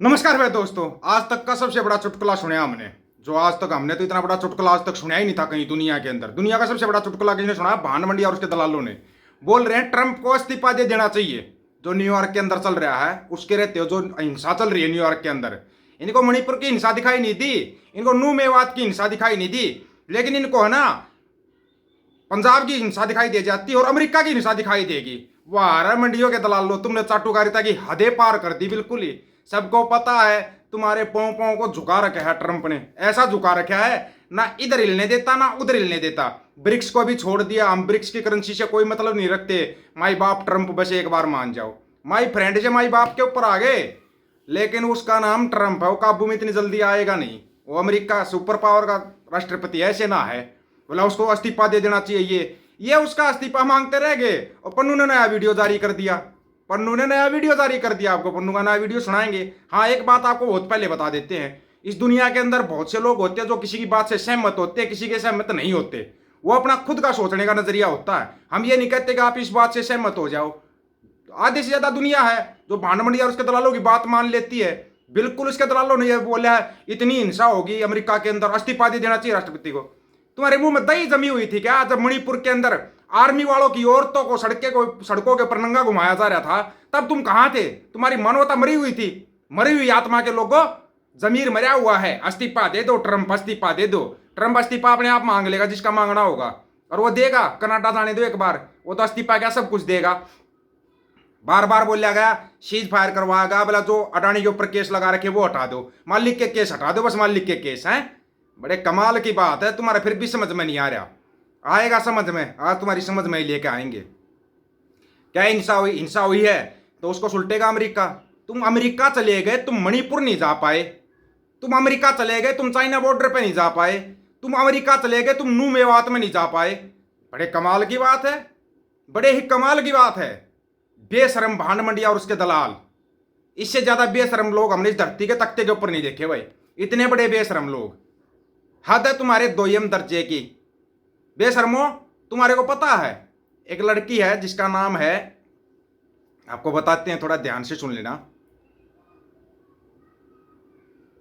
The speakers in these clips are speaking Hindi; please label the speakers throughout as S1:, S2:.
S1: नमस्कार भाई दोस्तों, आज तक का सबसे बड़ा चुटकुला सुना हमने। जो आज तक हमने तो इतना बड़ा चुटकुला आज तक सुना ही नहीं था कहीं दुनिया के अंदर। दुनिया का सबसे बड़ा चुटकुला किसने सुना? भान मंडी और उसके दलालों ने। बोल रहे हैं, ट्रंप को इस्तीफा दे देना चाहिए। जो न्यूयॉर्क के अंदर चल रहा है, उसके रहते हो जो हिंसा चल रही है न्यूयॉर्क के अंदर। इनको मणिपुर की हिंसा दिखाई नहीं दी, इनको नू मेवात की हिंसा दिखाई नहीं दी, लेकिन इनको है ना, पंजाब की हिंसा दिखाई दे जाती है और अमेरिका की हिंसा दिखाई देगी। वाह मंडियों के दलाल, तुमने चाटुकारिता की हदें पार कर दी, बिल्कुल ही। सबको पता है, तुम्हारे पाँव पाँव को झुका रखा है ट्रंप ने। ऐसा झुका रखा है, ना इधर हिलने देता, ना उधर हिलने देता। ब्रिक्स को भी छोड़ दिया, हम ब्रिक्स की करेंसी से कोई मतलब नहीं रखते। माई बाप ट्रंप बस एक बार मान जाओ। माई फ्रेंड से माई बाप के ऊपर आ गए, लेकिन उसका नाम ट्रंप है, वो काबू में इतनी जल्दी आएगा नहीं। वो अमेरिका सुपर पावर का राष्ट्रपति ऐसे ना है। बोला, उसको इस्तीफा दे देना चाहिए ये। ये उसका इस्तीफा मांगते रह गए, और पन्नू ने नया वीडियो जारी कर दिया। पन्नू ने नया वीडियो जारी कर दिया आपको, पन्नू का नया वीडियो सुनाएँगे। हाँ एक बात आपको बहुत पहले बता देते हैं। इस दुनिया के अंदर बहुत से लोग होते हैं जो किसी की बात से सहमत होते हैं, किसी के सहमत नहीं होते। वो अपना खुद का सोचने का नज़रिया होता है। हम ये नहीं कहते कि आप इस बात से सहमत हो जाओ। आधे से ज़्यादा दुनिया है जो भांड और उसके दलालों की बात मान लेती है। बिल्कुल उसके दलालों ने ये बोला है, इतनी हिंसा होगी अमेरिका के अंदर इस्तीफा देना चाहिए राष्ट्रपति को। तुम्हारे मुँह में दही जमी हुई थी क्या? जब मणिपुर के अंदर आर्मी वालों की औरतों को सड़के को, सड़कों के पर नंगा घुमाया जा रहा था। तब तुम कहाँ थे? तुम्हारी मानवता मरी हुई थी। मरी हुई आत्मा के लोगों, जमीर मरा हुआ है। अस्तीफा दे दो, ट्रंप अस्तीफा दे दो। ट्रंप इस्तीफा अपने आप मांग लेगा, जिसका मांगना होगा। और वो देगा, कनाडा जाने दो एक बार। वो तो इस्तीफा क्या सब कुछ देगा। बार बार बोला गया सीज फायर करवाएगा बोला जो अडानी के ऊपर केस लगा रखे, वो हटा दो। मालिक के केस हटा दो, बस मालिक के केस हैं। बड़े कमाल की बात है, तुम्हारा फिर भी समझ में नहीं आ रहा। आएगा समझ में, आज तुम्हारी समझ में ही लेके आएँगे। क्या हिंसा हुई? हिंसा हुई है तो उसको सुलटेगा अमेरिका। तुम अमेरिका चले गए, तुम मणिपुर नहीं जा पाए। तुम अमेरिका चले गए, तुम चाइना बॉर्डर पे नहीं जा पाए। तुम अमेरिका चले गए, तुम नू मेवात में नहीं जा पाए। बड़े कमाल की बात है, बड़े ही कमाल की बात है। बेशरम भांड मंडिया और उसके दलाल। इससे ज़्यादा बेशरम लोग हमने इस धरती के तख्ते के ऊपर नहीं देखे भाई। इतने बड़े बेशरम लोग। हद है तुम्हारे दोयम दर्जे की। बेशर्मो, तुम्हारे को पता है, एक लड़की है जिसका नाम है, आपको बताते हैं, थोड़ा ध्यान से सुन लेना।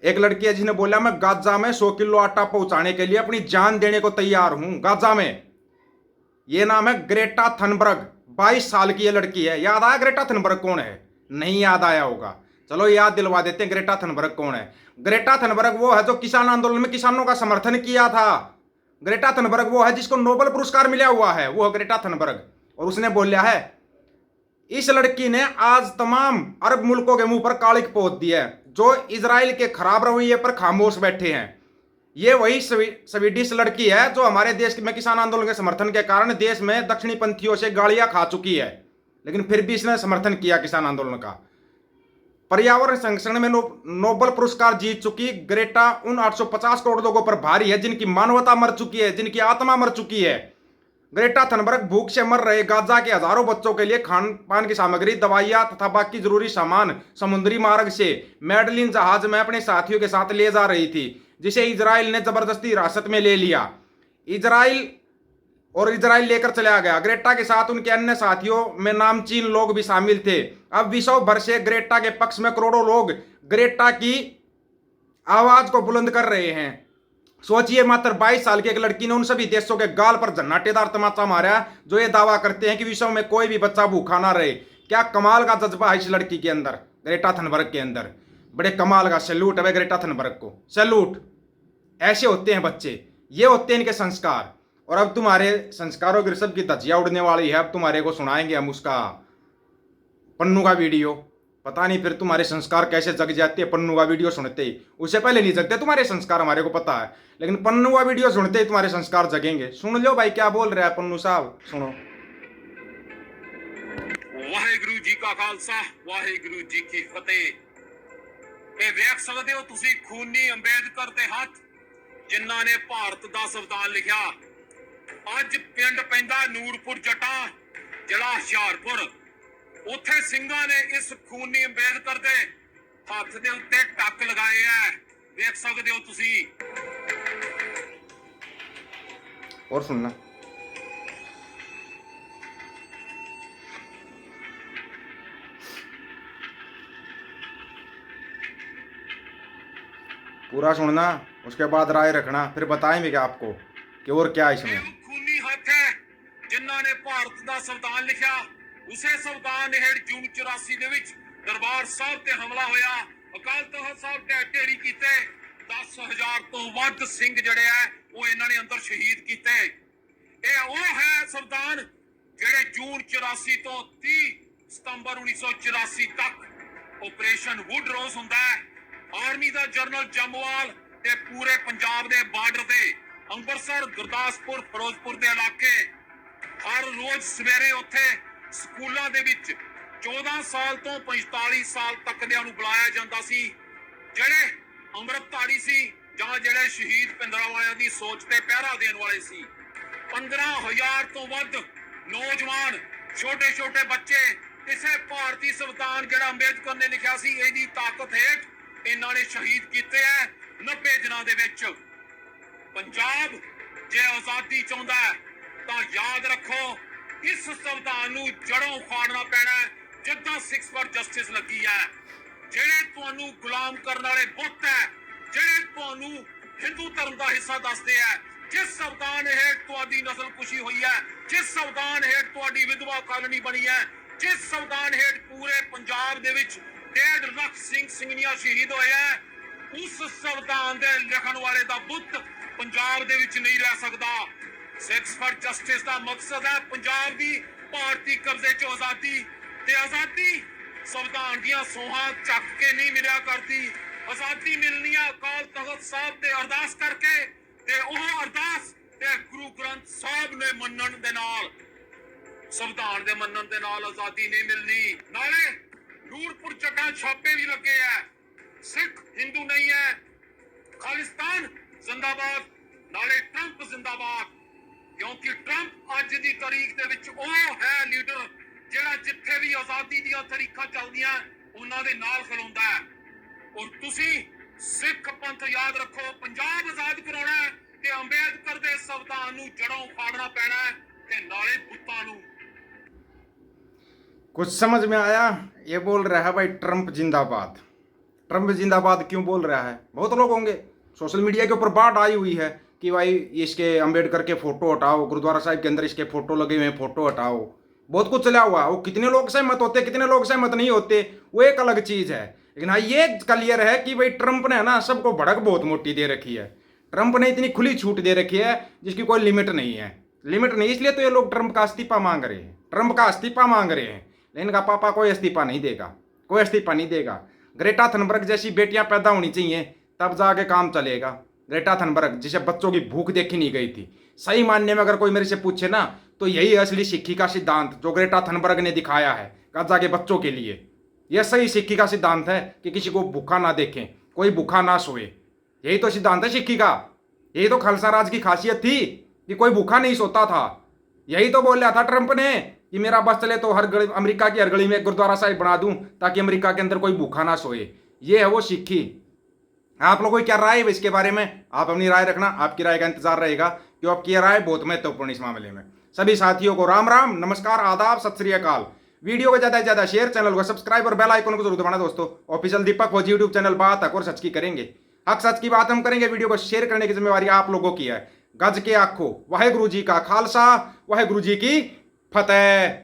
S1: एक लड़की है जिसने बोला, मैं गाजा में सौ किलो आटा पहुँचाने के लिए अपनी जान देने को तैयार हूँ, गाजा में। यह नाम है ग्रेटा थनबर्ग 22 साल की ये लड़की है। याद आया ग्रेटा थनबर्ग कौन है? नहीं याद आया होगा। चलो याद दिलवा देते हैं, ग्रेटा थनबर्ग कौन है? ग्रेटा थनबर्ग वो है जो किसान आंदोलन में किसानों का समर्थन किया था। ग्रेटा थनबर्ग वो है जिसको नोबल पुरस्कार मिला हुआ है, वो है ग्रेटा थनबर्ग। और उसने बोला है, इस लड़की ने आज तमाम अरब मुल्कों के मुँह पर कालिक पोत दिया है, जो इसराइल के खराब रवैये पर खामोश बैठे हैं। ये वही स्वीडिश लड़की है जो हमारे देश में किसान आंदोलन के समर्थन के कारण देश में दक्षिणी पंथियों से गाड़ियाँ खा चुकी है। लेकिन फिर भी इसने समर्थन किया किसान आंदोलन का। पर्यावरण संरक्षण में नो, नोबल पुरस्कार जीत चुकी ग्रेटा उन 850 करोड़ लोगों पर भारी है जिनकी मानवता मर चुकी है जिनकी आत्मा मर चुकी है। ग्रेटा थनबर्ग भूख से मर रहे गाजा के हज़ारों बच्चों के लिए खान पान की सामग्री दवाइयाँ तथा बाकी ज़रूरी सामान समुद्री मार्ग से मेडलिन जहाज़ में अपने साथियों के साथ ले जा रही थी जिसे इसराइल ने ज़बरदस्ती हिरासत में ले लिया। इसराइल और इसराइल लेकर चला गया। ग्रेटा के साथ उनके अन्य साथियों में नामचीन लोग भी शामिल थे। अब विश्व भर से ग्रेटा के पक्ष में करोड़ों लोग ग्रेटा की आवाज़ को बुलंद कर रहे हैं। सोचिए मात्र 22 साल की एक लड़की ने उन सभी देशों के गाल पर झन्नाटेदार तमाचा मारा, जो ये दावा करते हैं कि विश्व में कोई भी बच्चा भूखा ना रहे। क्या कमाल का जज्बा है इस लड़की के अंदर, ग्रेटा थनबर्ग के अंदर। बड़े कमाल का सैल्यूट है ग्रेटा थनबर्ग को। सैल्यूट। ऐसे होते हैं बच्चे। ये होते हैं इनके संस्कार। और अब तुम्हारे संस्कारों की ऋषभ की धजिया उड़ने वाली है अब तुम्हारे को सुनाएंगे हम उसका पन्नू का वीडियो पता नहीं फिर तुम्हारे संस्कार कैसे जग जाते हैं पन्नू का वीडियो सुनते ही उससे पहले नहीं जगते तुम्हारे संस्कार हमारे को पता है लेकिन पन्नू का वीडियो सुनते ही तुम्हारे संस्कार जगेंगे सुन लो भाई क्या बोल रहा है पन्नू साहब सुनो
S2: ਵਾਹਿਗੁਰੂ ਜੀ ਕਾ ਖਾਲਸਾ ਵਾਹਿਗੁਰੂ ਜੀ ਕੀ ਫਤਿਹ ਇਹ ਵੇਖ ਸਕਦੇ ਹੋ ਤੁਸੀਂ ਖੂਨੀ ਅੰਬੇਦਕਰ ਦੇ ਹੱਥ ਜਿਨ੍ਹਾਂ ਨੇ ਭਾਰਤ ਦਾ ਸੰਵਿਧਾਨ ਲਿਖਿਆ ਅੱਜ ਪਿੰਡ ਪੈਂਦਾ ਨੂਰਪੁਰ ਜਟਾ ਜ਼ਿਲ੍ਹਾ ਹੁਸ਼ਿਆਰਪੁਰ ਉੱਥੇ ਸਿੰਘਾਂ ਨੇ ਇਸ ਖੂਨੀ ਅੰਬੇਦਕਰ ਦੇ ਹੱਥ ਦੇ ਉੱਤੇ ਟੱਕ ਲਗਾਏ ਆ ਵੇਖ ਸਕਦੇ ਹੋ ਤੁਸੀਂ
S1: और सुनना पूरा सुनना उसके बाद राय रखना फिर बताएंगे आपको कि और क्या है इसमें
S2: ਇਹ ਉਹ ਖੂਨੀ ਹੱਥ ਹੈ ਜਿਨ੍ਹਾਂ ਨੇ ਭਾਰਤ ਦਾ ਸੰਵਿਧਾਨ ਲਿਖਿਆ ਉਸੇ ਸੰਵਿਧਾਨ ਹੇਠ ਜੂਨ 84 ਦੇ ਵਿੱਚ ਦਰਬਾਰ ਸਾਹਿਬ ਤੇ ਹਮਲਾ ਹੋਇਆ ਅਕਾਲ ਤਖਤ ਸਾਹਿਬ ਢਹਿ ਢੇਰੀ ਕੀਤੇ 10000 ਤੋਂ ਵੱਧ ਸਿੰਘ ਜਿਹੜੇ ਆ ਉਹ ਇਹਨਾਂ ਨੇ ਅੰਦਰ ਸ਼ਹੀਦ ਕੀਤੇ ਇਹ ਉਹ ਹੈ ਸੰਵਿਧਾਨ ਜਿਹੜੇ ਜੂਨ 84 ਤੋਂ 30 ਸਤੰਬਰ 1984 ਤੱਕ ਆਪਰੇਸ਼ਨ ਵੁੱਡ ਰੋਜ਼ ਹੁੰਦਾ ਹੈ ਆਰਮੀ ਦਾ ਜਨਰਲ ਜੰਮਵਾਲ ਤੇ ਪੂਰੇ ਪੰਜਾਬ ਦੇ ਬਾਰਡਰ ਤੇ ਅੰਮ੍ਰਿਤਸਰ, ਗੁਰਦਾਸਪੁਰ, ਫਿਰੋਜ਼ਪੁਰ ਦੇ ਇਲਾਕੇ ਹਰ ਰੋਜ਼ ਸਵੇਰੇ ਉੱਥੇ ਸਕੂਲਾਂ ਦੇ ਵਿੱਚ 14 ਸਾਲ ਤੋਂ 45 ਸਾਲ ਤੱਕ ਦਿਆਂ ਨੂੰ ਬੁਲਾਇਆ ਜਾਂਦਾ ਸੀ, ਜਿਹੜੇ ਅੰਮ੍ਰਿਤਧਾਰੀ ਸੀ ਜਾਂ ਜਿਹੜੇ ਸ਼ਹੀਦ ਪਿੰਦਰਾ ਵਾਲਿਆਂ ਦੀ ਸੋਚ ਤੇ ਪਹਿਰਾ ਦੇਣ ਵਾਲੇ ਸੀ। 15000 ਤੋਂ ਵੱਧ ਨੌਜਵਾਨ ਛੋਟੇ ਛੋਟੇ ਬੱਚੇ, ਕਿਸੇ ਭਾਰਤੀ ਸੰਵਿਧਾਨ ਜਿਹੜਾ ਅੰਬੇਦਕਰ ਨੇ ਲਿਖਿਆ ਸੀ, ਇਹਦੀ ਤਾਕਤ ਹੇਠ ਇਹਨਾਂ ਨੇ ਸ਼ਹੀਦ ਕੀਤੇ ਐ 90 ਦਿਨਾਂ ਦੇ ਵਿੱਚ। ਪੰਜਾਬ ਜੇ ਆਜ਼ਾਦੀ ਚਾਹੁੰਦਾ ਤਾਂ ਯਾਦ ਰੱਖੋ ਇਸ ਸੰਵਿਧਾਨ ਨੂੰ ਜੜੋਂ ਉਖਾੜਨਾ ਪੈਣਾ ਹੈ, ਜਿੱਦਾਂ 6 ਫॉर ਜਸਟਿਸ ਲੱਗੀ ਹੈ। ਜਿਹੜੇ ਤੁਹਾਨੂੰ ਗੁਲਾਮ ਕਰਨ ਵਾਲੇ ਬੁੱਤ ਹੈ ਜਿਹੜੇ ਤੁਹਾਨੂੰ ਹਿੰਦੂ ਧਰਮ ਦਾ ਹਿੱਸਾ ਦੱਸਦੇ ਆ ਜਿਸ ਸੰਵਿਧਾਨ ਹੇਠ ਤੁਹਾਡੀ ਨਸਲ ਕੁਸ਼ੀ ਹੋਈ ਹੈ ਜਿਸ ਸੰਵਿਧਾਨ ਹੇਠ ਤੁਹਾਡੀ ਵਿਧਵਾ ਕਾਲੋਨੀ ਬਣੀ ਹੈ ਜਿਸ ਸੰਵਿਧਾਨ ਹੇਠ ਪੂਰੇ ਪੰਜਾਬ ਦੇ ਵਿੱਚ 1.5 ਲੱਖ ਸਿੰਘ ਸਿੰਘਣੀਆਂ ਸ਼ਹੀਦ ਹੋਏ ਹੈ ਉਸ ਸੰਵਿਧਾਨ ਦੇ ਲਿਖਣ ਵਾਲੇ ਦਾ ਬੁੱਤ ਪੰਜਾਬ ਦੇ ਵਿੱਚ ਨਹੀਂ ਰਹਿ ਸਕਦਾ। ਸਿਕਸ ਫॉर ਜਸਟਿਸ ਦਾ ਮਕਸਦ ਹੈ ਪੰਜਾਬ ਦੀ ਭਾਰਤੀ ਕਬਜ਼ੇ ਚੋਂ ਆਜ਼ਾਦੀ ਤੇ ਆਜ਼ਾਦੀ। ਸੰਵਿਧਾਨ ਦੀਆਂ ਸੋਹਾਂ ਚੱਕ ਕੇ ਨਹੀਂ ਮਿਲਿਆ ਕਰਦੀ। ਆਜ਼ਾਦੀ ਮਿਲਣੀ ਹੈ ਅਕਾਲ ਤਖਤ ਸਾਹਿਬ ਤੇ ਅਰਦਾਸ ਕਰਕੇ ਤੇ ਉਹ ਅਰਦਾਸ ਤੇ ਗੁਰੂ ਗ੍ਰੰਥ ਸਾਹਿਬ ਨੇ ਮੰਨਣ ਦੇ ਨਾਲ, ਸੰਵਿਧਾਨ ਦੇ ਮੰਨਣ ਦੇ ਨਾਲ ਆਜ਼ਾਦੀ ਨਹੀਂ ਮਿਲਣੀ। ਨਾਲੇ ਨੂਰਪੁਰ ਚੱਡਾ ਛਾਪੇ ਵੀ ਲੱਗੇ ਆ। ਸਿੱਖ ਹਿੰਦੂ ਨਹੀਂ ਹੈ। ਖਾਲਿਸਤਾਨ ਜ਼ਿੰਦਾਬਾਦ ਨਾਲੇ ਟਰੰਪ ਜ਼ਿੰਦਾਬਾਦ ਕਿਉਂਕਿ ਟਰੰਪ ਅੱਜ ਦੀ ਤਾਰੀਖ ਦੇ ਵਿੱਚ ਉਹ ਹੈ ਲੀਡਰ ਜਿਹੜਾ ਜਿੱਥੇ ਵੀ ਆਜ਼ਾਦੀ ਦੀਆਂ ਤਰੀਕਾਂ ਚੱਲਦੀਆਂ ਉਹਨਾਂ ਦੇ ਨਾਲ ਖਲੋਂਦਾ ਹੈ ਔਰ ਤੁਸੀਂ ਸਿੱਖ ਪੰਥ ਯਾਦ ਰੱਖੋ ਪੰਜਾਬ ਆਜ਼ਾਦ ਕਰਾਉਣਾ ਹੈ ਤੇ ਅੰਬੇਦਕਰ ਦੇ ਸੰਵਿਧਾਨ ਨੂੰ ਜੜੋਂ ਉਖਾੜਨਾ ਪੈਣਾ ਹੈ ਤੇ ਨਾਲੇ ਬੁੱਤਾਂ ਨੂੰ
S1: कुछ समझ में आया ये बोल रहा है भाई ट्रंप जिंदाबाद ट्रंप जिंदाबाद क्यों बोल रहा है बहुत लोग होंगे सोशल मीडिया के ऊपर बाढ़ आई हुई है कि भाई इसके अंबेडकर के फ़ोटो हटाओ, गुरुद्वारा साहिब के अंदर इसके फ़ोटो लगे हुए हैं, फ़ोटो हटाओ। बहुत कुछ चला हुआ है। वो कितने लोग सहमत होते, कितने लोग सहमत नहीं होते, वो एक अलग चीज़ है। लेकिन हाँ ये क्लियर है कि भाई ट्रंप ने ना सबको भड़क बहुत मोटी दे रखी है। ट्रंप ने इतनी खुली छूट दे रखी है, जिसकी कोई लिमिट नहीं है। लिमिट नहीं, इसलिए तो ये लोग ट्रंप का इस्तीफा मांग रहे हैं। ट्रंप का इस्तीफा मांग रहे हैं। लेकिन इनका पापा कोई इस्तीफा नहीं देगा, कोई इस्तीफा नहीं देगा। ग्रेटा थनबर्ग जैसी बेटियाँ पैदा होनी चाहिए। तब जाके काम चलेगा। ग्रेटा थनबर्ग जिसे बच्चों की भूख देखी नहीं गई थी। सही मानने में अगर कोई मेरे से पूछे ना तो यही असली सिक्खी का सिद्धांत जो ग्रेटा थनबर्ग ने दिखाया है गाजा के बच्चों के लिए। यह सही सिक्खी का सिद्धांत है कि किसी को भूखा ना देखें, कोई भूखा ना सोए। यही तो सिद्धांत है सिक्खी का। यही तो खालसा राज की खासियत थी कि कोई भूखा नहीं सोता था। यही तो बोल रहा था ट्रंप ने कि मेरा बस चले तो हर गली, अमेरिका की हर गली में गुरुद्वारा साहिब बना दूँ, ताकि अमेरिका के अंदर कोई भूखा ना सोए। ये है वो सिक्खी आप लोगों की क्या राय है इसके बारे में? आप अपनी राय रखना, आपकी राय का इंतज़ार रहेगा क्यों आपकी राय बहुत महत्वपूर्ण इस मामले में। सभी साथियों को राम राम, नमस्कार, आदाब, सत श्री अकाल। वीडियो को ज़्यादा से ज़्यादा शेयर, चैनल को सब्सक्राइब और बेल आइकन को ज़रूर दबाना दोस्तों। ऑफिशियल दीपक वो यूट्यूब चैनल बात हक और सच की करेंगे। हक सच की बात हम करेंगे, वीडियो को शेयर करने की जिम्मेवारी आप लोगों की है। गज के आखो वाहे गुरु जी का खालसा वाहे गुरु जी की फतेह।